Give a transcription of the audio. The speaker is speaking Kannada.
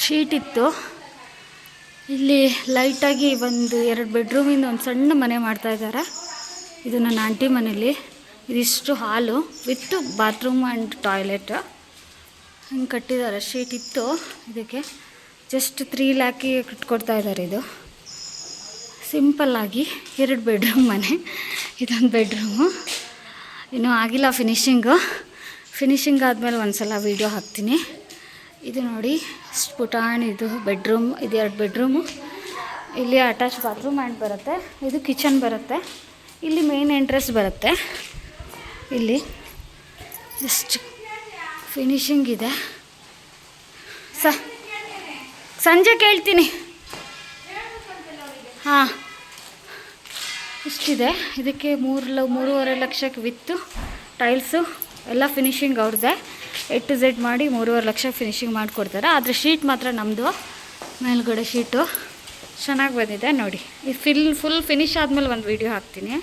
ಶೀಟ್ ಇತ್ತು. ಇಲ್ಲಿ ಲೈಟಾಗಿ ಒಂದು ಎರಡು ಬೆಡ್ರೂಮಿಂದ ಒಂದು ಸಣ್ಣ ಮನೆ ಮಾಡ್ತಾಯಿದ್ದಾರೆ ಇದು ನನ್ನ ಆಂಟಿ ಮನೇಲಿ. ಇದಿಷ್ಟು ಹಾಲು ವಿತ್ ಬಾತ್ರೂಮ್ ಆ್ಯಂಡ್ ಟಾಯ್ಲೆಟ್ ಹಿಂಗೆ ಕಟ್ಟಿದ್ದಾರೆ, ಶೀಟ್ ಇತ್ತು. ಇದಕ್ಕೆ ಜಸ್ಟ್ ತ್ರೀ ಲ್ಯಾಕಿಗೆ ಕಟ್ಕೊಡ್ತಾ ಇದ್ದಾರೆ ಇದು. ಸಿಂಪಲ್ಲಾಗಿ ಎರಡು ಬೆಡ್ರೂಮ್ ಮನೆ, ಇದೊಂದು ಬೆಡ್ರೂಮು ಇನ್ನೂ ಆಗಿಲ್ಲ ಫಿನಿಷಿಂಗು ಫಿನಿಷಿಂಗ್ ಆದಮೇಲೆ ಒಂದು ಸಲ ವೀಡಿಯೋ ಹಾಕ್ತೀನಿ. ಇದು ನೋಡಿ, ಪುಟಾಣಿ, ಇದು ಬೆಡ್ರೂಮ್ ಇದು ಎರಡು ಬೆಡ್ರೂಮು ಇಲ್ಲಿ ಅಟ್ಯಾಚ್ ಬಾತ್ರೂಮ್ ಆ್ಯಂಡ್ ಬರುತ್ತೆ. ಇದು ಕಿಚನ್ ಬರುತ್ತೆ. ಇಲ್ಲಿ ಮೇನ್ ಎಂಟ್ರೆನ್ಸ್ ಬರುತ್ತೆ. ಇಲ್ಲಿ ಎಷ್ಟು ಫಿನಿಶಿಂಗ್ ಇದೆ. ಸ, ಸಂಜೆ ಕೇಳ್ತೀನಿ. ಹಾಂ. ಇಷ್ಟಿದೆ. ಇದಕ್ಕೆ ಮೂರು ಲ, ಮೂರುವರೆ ಲಕ್ಷಕ್ಕೆ ವಿತ್ತು ಟೈಲ್ಸು ಎಲ್ಲ ಫಿನಿಶಿಂಗ್ ಅವ್ರದ್ದೇ. ಎ ಟು ಝೆಡ್ ಮಾಡಿ ಮೂರುವರೆ ಲಕ್ಷ ಫಿನಿಶಿಂಗ್ ಮಾಡಿಕೊಡ್ತಾರೆ. ಆದರೆ ಶೀಟ್ ಮಾತ್ರ ನಮ್ಮದು ಮೇಲ್ಗಡೆ ಶೀಟು ಚೆನ್ನಾಗಿ ಬಂದಿದೆ ನೋಡಿ. ಈ ಫಿಲ್ ಫುಲ್ ಫಿನಿಶ್ ಆದಮೇಲೆ ಒಂದು ವೀಡಿಯೋ ಹಾಕ್ತೀನಿ.